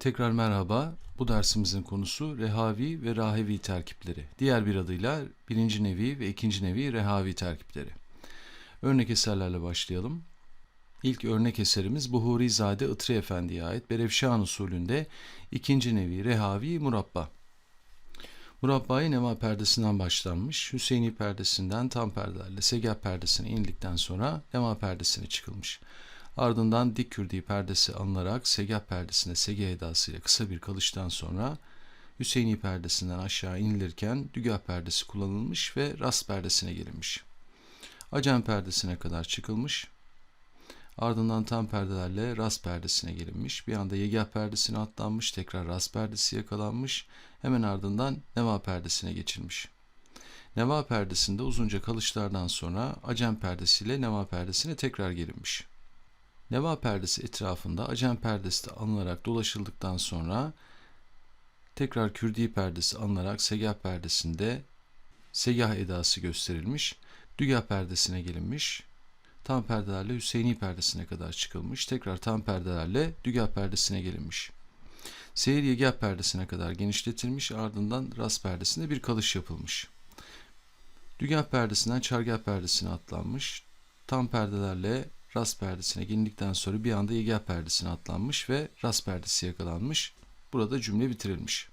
Tekrar merhaba. Bu dersimizin konusu rehavi ve rahevi terkipleri. Diğer bir adıyla birinci nevi ve ikinci nevi rehavi terkipleri. Örnek eserlerle başlayalım. İlk örnek eserimiz Buhurizade Itri Efendi'ye ait Berefşan usulünde ikinci nevi rehavi murabba. Murabbayı Nema perdesinden başlanmış, Hüseyini perdesinden tam perdelerle Segah perdesine indikten sonra Nema perdesine çıkılmış. Ardından dik kürdi perdesi alınarak Segah perdesine Segah edasıyla kısa bir kalıştan sonra Hüseyini perdesinden aşağı inilirken Dügah perdesi kullanılmış ve Rast perdesine gelinmiş. Acem perdesine kadar çıkılmış. Ardından tam perdelerle rast perdesine gelinmiş. Bir anda yegah perdesine atlanmış. Tekrar rast perdesi yakalanmış. Hemen ardından neva perdesine geçilmiş. Neva perdesinde uzunca kalışlardan sonra acem perdesiyle neva perdesine tekrar gelinmiş. Neva perdesi etrafında acem perdesi de alınarak dolaşıldıktan sonra tekrar kürdi perdesi alınarak segah perdesinde segah edası gösterilmiş. Dügah perdesine gelinmiş. Tam perdelerle Hüseyini perdesine kadar çıkılmış. Tekrar tam perdelerle Dügah perdesine gelinmiş. Seyir yegah perdesine kadar genişletilmiş. Ardından ras perdesinde bir kalış yapılmış. Dügah perdesinden çargah perdesine atlanmış. Tam perdelerle ras perdesine gelindikten sonra bir anda yegah perdesine atlanmış ve ras perdesi yakalanmış. Burada cümle bitirilmiş.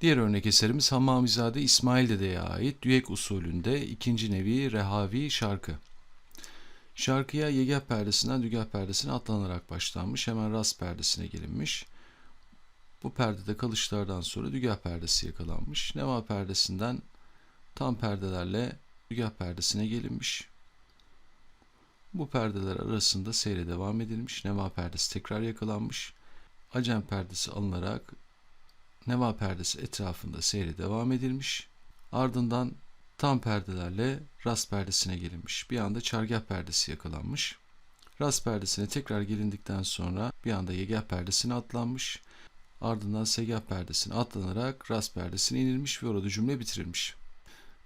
Diğer örnek eserimiz Hammamizade İsmail Dede'ye ait düek usulünde ikinci nevi rehavi şarkı. Şarkıya yegah perdesinden dügah perdesine atlanarak başlanmış. Hemen ras perdesine gelinmiş. Bu perdede kalışlardan sonra dügah perdesi yakalanmış. Neva perdesinden tam perdelerle dügah perdesine gelinmiş. Bu perdeler arasında seyre devam edilmiş. Neva perdesi tekrar yakalanmış. Acem perdesi alınarak neva perdesi etrafında seyre devam edilmiş. Ardından tam perdelerle rast perdesine gelinmiş. Bir anda çargah perdesi yakalanmış. Rast perdesine tekrar gelindikten sonra bir anda yegah perdesine atlanmış. Ardından segah perdesine atlanarak rast perdesine inilmiş ve orada cümle bitirilmiş.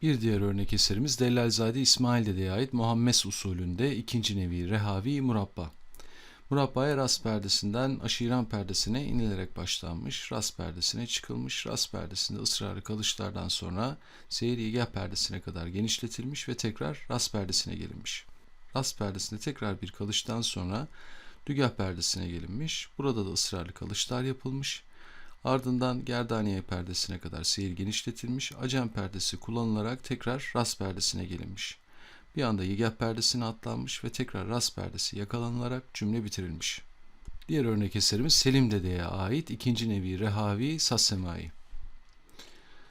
Bir diğer örnek eserimiz Dellalzade İsmail Dede'ye ait Muhammes usulünde ikinci nevi rehavi murabba. Murabbaya rast perdesinden aşiran perdesine inilerek başlanmış, rast perdesine çıkılmış, rast perdesinde ısrarlı kalışlardan sonra seyir yegah perdesine kadar genişletilmiş ve tekrar rast perdesine gelinmiş. Rast perdesinde tekrar bir kalıştan sonra dügah perdesine gelinmiş, burada da ısrarlı kalışlar yapılmış, ardından gerdaniye perdesine kadar seyir genişletilmiş, acem perdesi kullanılarak tekrar rast perdesine gelinmiş. Bir anda yegah perdesine atlanmış ve tekrar rast perdesi yakalanılarak cümle bitirilmiş. Diğer örnek eserimiz Selim Dede'ye ait ikinci nevi Rehavi Sassemai.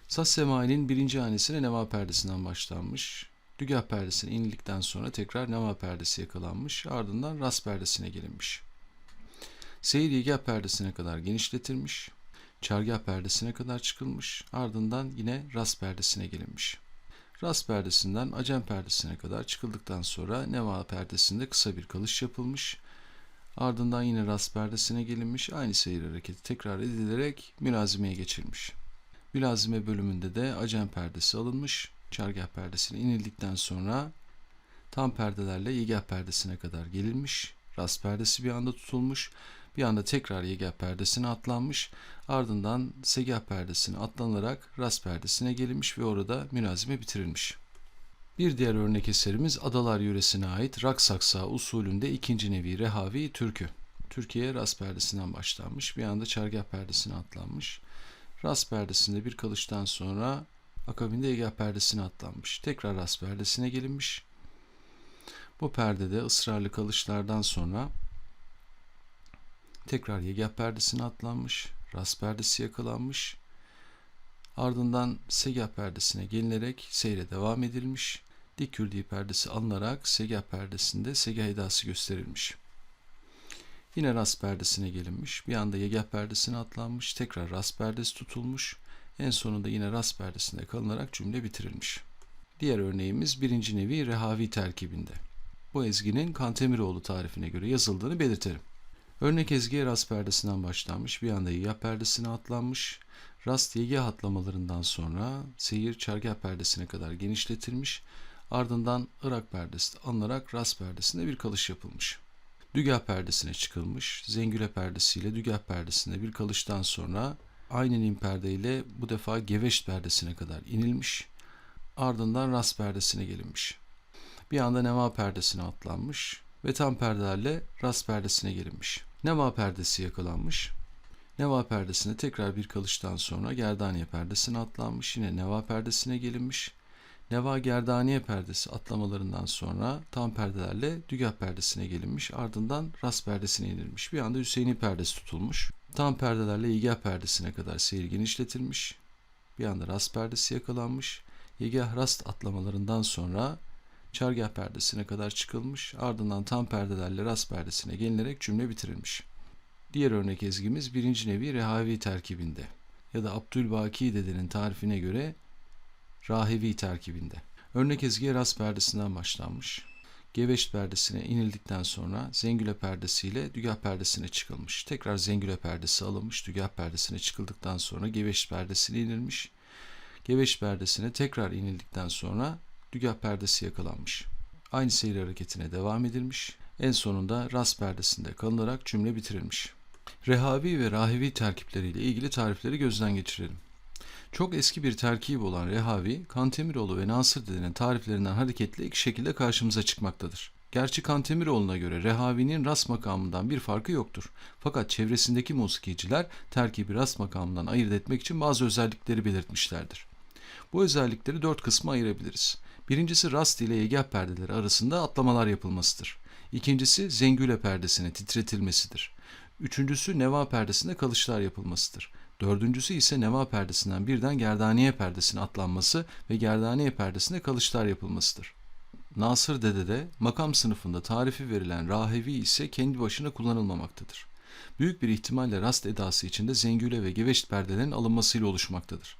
Sassemai'nin birinci hanesine neva perdesinden başlanmış. Dügah perdesine indikten sonra tekrar neva perdesi yakalanmış. Ardından rast perdesine gelinmiş. Seyir yegah perdesine kadar genişletilmiş. Çargah perdesine kadar çıkılmış. Ardından yine rast perdesine gelinmiş. Rast perdesinden acem perdesine kadar çıkıldıktan sonra neva perdesinde kısa bir kalış yapılmış. Ardından yine rast perdesine gelinmiş. Aynı seyir hareketi tekrar edilerek mülazimeye geçilmiş. Mülazime bölümünde de acem perdesi alınmış. Çargah perdesine inildikten sonra tam perdelerle yegah perdesine kadar gelinmiş. Rast perdesi bir anda tutulmuş. Bir anda tekrar yegah perdesine atlanmış. Ardından segah perdesine atlanarak rast perdesine gelinmiş ve orada münazime bitirilmiş. Bir diğer örnek eserimiz Adalar yöresine ait Raksaksa usulünde ikinci nevi Rehavi Türkü. Türkiye rast perdesinden başlanmış. Bir anda çargah perdesine atlanmış. Rast perdesinde bir kalıştan sonra akabinde yegah perdesine atlanmış. Tekrar rast perdesine gelinmiş. Bu perdede ısrarlı kalışlardan sonra tekrar yegah perdesine atlanmış, rast perdesi yakalanmış. Ardından segah perdesine gelinerek seyre devam edilmiş. Dik kürdi perdesi alınarak segah perdesinde segah edası gösterilmiş. Yine rast perdesine gelinmiş. Bir anda yegah perdesine atlanmış. Tekrar rast perdesi tutulmuş. En sonunda yine rast perdesinde kalınarak cümle bitirilmiş. Diğer örneğimiz birinci nevi rehavi terkibinde. Bu ezginin Kantemiroğlu tarifine göre yazıldığını belirtelim. Örnek ezgiye rast perdesinden başlanmış, bir anda yegah perdesine atlanmış. Rast yegah atlamalarından sonra seyir çargah perdesine kadar genişletilmiş. Ardından Irak perdesi alınarak rast perdesinde bir kalış yapılmış. Dügah perdesine çıkılmış. Zengüle perdesiyle dügah perdesinde bir kalıştan sonra aynı nim perdeyle bu defa geveş perdesine kadar inilmiş. Ardından rast perdesine gelinmiş. Bir anda nema perdesine atlanmış ve tam perdelerle rast perdesine gelinmiş. Nema perdesi yakalanmış. Neva perdesine tekrar bir kalıştan sonra gerdaniye perdesine atlanmış. Yine neva perdesine gelinmiş. Neva gerdaniye perdesi atlamalarından sonra tam perdelerle dügah perdesine gelinmiş. Ardından rast perdesine inilmiş. Bir anda Hüseyin'i perdesi tutulmuş. Tam perdelerle yegah perdesine kadar seyir genişletilmiş. Bir anda rast perdesi yakalanmış. Yegah rast atlamalarından sonra çargah perdesine kadar çıkılmış. Ardından tam perdelerle rast perdesine gelinerek cümle bitirilmiş. Diğer örnek ezgimiz birinci nevi rehavi terkibinde ya da Abdülbaki dedenin tarifine göre rahevi terkibinde. Örnek ezgiye rast perdesinden başlanmış. Geveş perdesine inildikten sonra zengüle perdesiyle dügah perdesine çıkılmış. Tekrar zengüle perdesi alınmış. Dügah perdesine çıkıldıktan sonra geveş perdesine inilmiş. Geveş perdesine tekrar inildikten sonra dügah perdesi yakalanmış. Aynı seyir hareketine devam edilmiş. En sonunda rast perdesinde kalınarak cümle bitirilmiş. Rehavi ve rahivi terkipleriyle ilgili tarifleri gözden geçirelim. Çok eski bir terkip olan Rehavi, Kantemiroğlu ve Nasır Dede'nin tariflerinden hareketle iki şekilde karşımıza çıkmaktadır. Gerçi Kantemiroğlu'na göre Rehavi'nin ras makamından bir farkı yoktur. Fakat çevresindeki musikiciler terkibi ras makamından ayırt etmek için bazı özellikleri belirtmişlerdir. Bu özellikleri dört kısma ayırabiliriz. Birincisi rast ile yegah perdeleri arasında atlamalar yapılmasıdır. İkincisi zengüle perdesine titretilmesidir. Üçüncüsü neva perdesinde kalışlar yapılmasıdır. Dördüncüsü ise neva perdesinden birden gerdaniye perdesine atlanması ve gerdaniye perdesinde kalışlar yapılmasıdır. Nasır Dede'de makam sınıfında tarifi verilen rahevi ise kendi başına kullanılmamaktadır. Büyük bir ihtimalle rast edası içinde zengüle ve geveşt perdelerin alınmasıyla oluşmaktadır.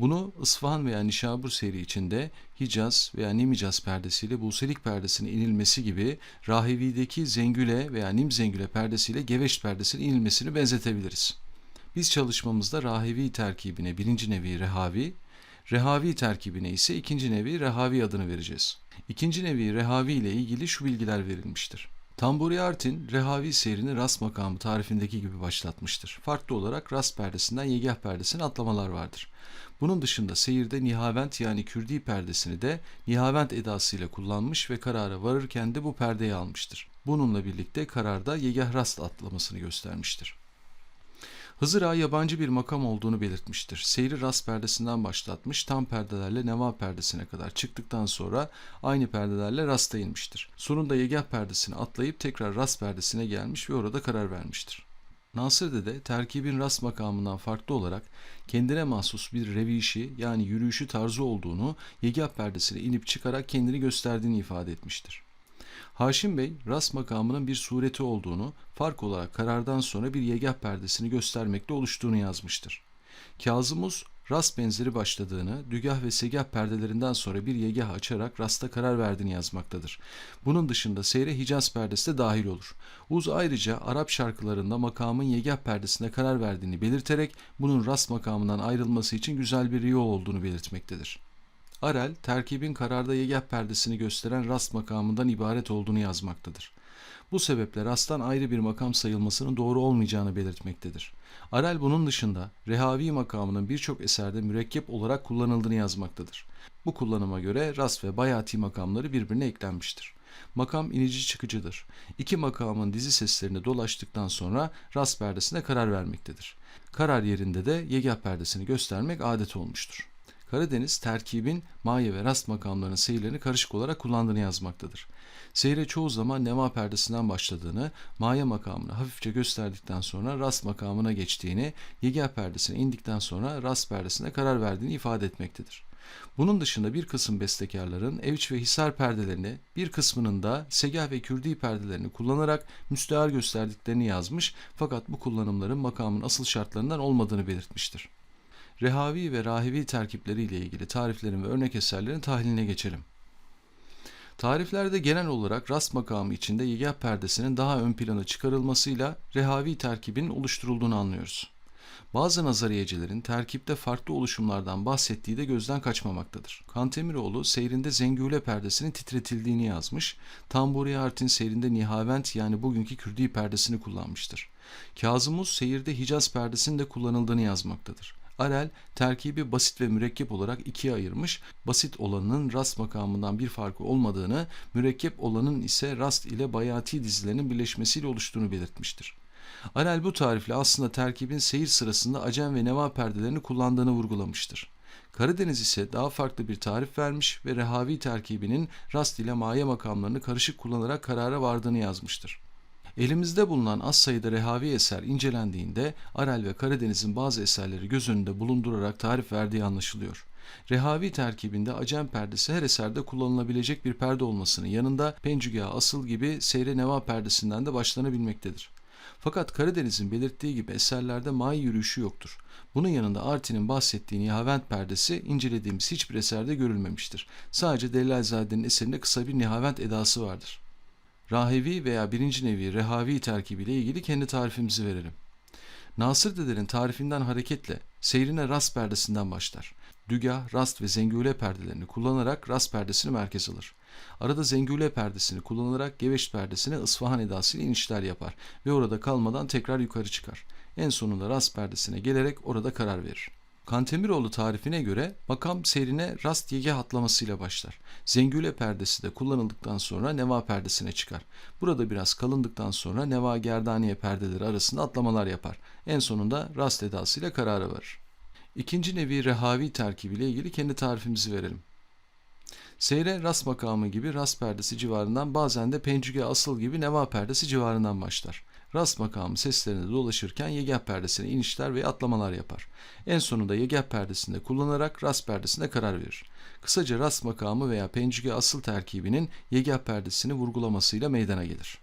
Bunu İsfahan veya Nişabur seri içinde Hicaz veya Nimicaz perdesiyle Buselik perdesine inilmesi gibi Rahivi'deki Zengüle veya Nim Zengüle perdesiyle Geveş perdesine inilmesini benzetebiliriz. Biz çalışmamızda Rahivi terkibine birinci nevi Rehavi, Rehavi terkibine ise ikinci nevi Rehavi adını vereceğiz. İkinci nevi Rehavi ile ilgili şu bilgiler verilmiştir. Tamburi Artin, Rehavi seyrini rast makamı tarifindeki gibi başlatmıştır. Farklı olarak rast perdesinden yegah perdesine atlamalar vardır. Bunun dışında seyirde nihavent yani kürdi perdesini de nihavent edasıyla kullanmış ve karara varırken de bu perdeyi almıştır. Bununla birlikte kararda yegah rast atlamasını göstermiştir. Hızır Ağa yabancı bir makam olduğunu belirtmiştir. Seyri rast perdesinden başlatmış, tam perdelerle neva perdesine kadar çıktıktan sonra aynı perdelerle rasta inmiştir. Sonunda yegah perdesini atlayıp tekrar rast perdesine gelmiş ve orada karar vermiştir. Nasır Dede terkibin rast makamından farklı olarak kendine mahsus bir revişi yani yürüyüşü tarzı olduğunu yegah perdesine inip çıkarak kendini gösterdiğini ifade etmiştir. Haşim Bey, rast makamının bir sureti olduğunu, fark olarak karardan sonra bir yegah perdesini göstermekte oluştuğunu yazmıştır. Kazımuz, rast benzeri başladığını, dügah ve segah perdelerinden sonra bir yegah açarak rasta karar verdiğini yazmaktadır. Bunun dışında seyre Hicaz perdesi de dahil olur. Uz ayrıca Arap şarkılarında makamın yegah perdesine karar verdiğini belirterek bunun rast makamından ayrılması için güzel bir yol olduğunu belirtmektedir. Arel, terkibin kararda yegah perdesini gösteren rast makamından ibaret olduğunu yazmaktadır. Bu sebeple rasttan ayrı bir makam sayılmasının doğru olmayacağını belirtmektedir. Arel bunun dışında rehavi makamının birçok eserde mürekkep olarak kullanıldığını yazmaktadır. Bu kullanıma göre rast ve bayati makamları birbirine eklenmiştir. Makam inici çıkıcıdır. İki makamın dizi seslerini dolaştıktan sonra rast perdesine karar vermektedir. Karar yerinde de yegah perdesini göstermek adet olmuştur. Karadeniz terkibin maye ve rast makamlarının seyirlerini karışık olarak kullandığını yazmaktadır. Seyre çoğu zaman nema perdesinden başladığını, maye makamını hafifçe gösterdikten sonra rast makamına geçtiğini, yegah perdesine indikten sonra rast perdesine karar verdiğini ifade etmektedir. Bunun dışında bir kısım bestekarların evç ve hisar perdelerini, bir kısmının da segah ve kürdi perdelerini kullanarak müstehar gösterdiklerini yazmış fakat bu kullanımların makamın asıl şartlarından olmadığını belirtmiştir. Rehavi ve rahivi terkipleri ile ilgili tariflerin ve örnek eserlerin tahliline geçelim. Tariflerde genel olarak rast makamı içinde yegah perdesinin daha ön plana çıkarılmasıyla rehavi terkibinin oluşturulduğunu anlıyoruz. Bazı nazariyecilerin terkipte farklı oluşumlardan bahsettiği de gözden kaçmamaktadır. Kantemiroğlu seyrinde zengüle perdesinin titretildiğini yazmış, Tamburi Art'in seyrinde nihavent yani bugünkü kürdi perdesini kullanmıştır. Kazımuz seyirde Hicaz perdesinin de kullanıldığını yazmaktadır. Arel, terkibi basit ve mürekkep olarak ikiye ayırmış, basit olanın rast makamından bir farkı olmadığını, mürekkep olanın ise rast ile bayati dizilerinin birleşmesiyle oluştuğunu belirtmiştir. Arel bu tarifle aslında terkibin seyir sırasında acem ve neva perdelerini kullandığını vurgulamıştır. Karadeniz ise daha farklı bir tarif vermiş ve rehavi terkibinin rast ile maye makamlarını karışık kullanarak karara vardığını yazmıştır. Elimizde bulunan az sayıda rehavi eser incelendiğinde Arel ve Karadeniz'in bazı eserleri göz önünde bulundurarak tarif verdiği anlaşılıyor. Rehavi terkibinde acem perdesi her eserde kullanılabilecek bir perde olmasının yanında pencüga asıl gibi seyre neva perdesinden de başlanabilmektedir. Fakat Karadeniz'in belirttiği gibi eserlerde may yürüyüşü yoktur. Bunun yanında Artin'in bahsettiği nihavent perdesi incelediğimiz hiçbir eserde görülmemiştir. Sadece Delalzade'nin eserinde kısa bir nihavent edası vardır. Rahevi veya birinci nevi rehavi terkibiyle ilgili kendi tarifimizi verelim. Nasır Dede'nin tarifinden hareketle seyrine rast perdesinden başlar. Dügah, rast ve zengüle perdelerini kullanarak rast perdesini merkez alır. Arada zengüle perdesini kullanarak geveş perdesine ısfahan edasıyla inişler yapar ve orada kalmadan tekrar yukarı çıkar. En sonunda rast perdesine gelerek orada karar verir. Kantemiroğlu tarifine göre makam seyrine rast yege atlamasıyla başlar. Zengüle perdesi de kullanıldıktan sonra neva perdesine çıkar. Burada biraz kalındıktan sonra neva gerdaniye perdeleri arasında atlamalar yapar. En sonunda rast edasıyla karara varır. İkinci nevi rehavi terkibiyle ilgili kendi tarifimizi verelim. Seyre rast makamı gibi rast perdesi civarından bazen de pencüge asıl gibi neva perdesi civarından başlar. Rast makamı seslerinde dolaşırken yegah perdesine inişler ve atlamalar yapar. En sonunda yegah perdesinde kullanarak rast perdesine karar verir. Kısaca rast makamı veya pencüge asıl terkibinin yegah perdesini vurgulamasıyla meydana gelir.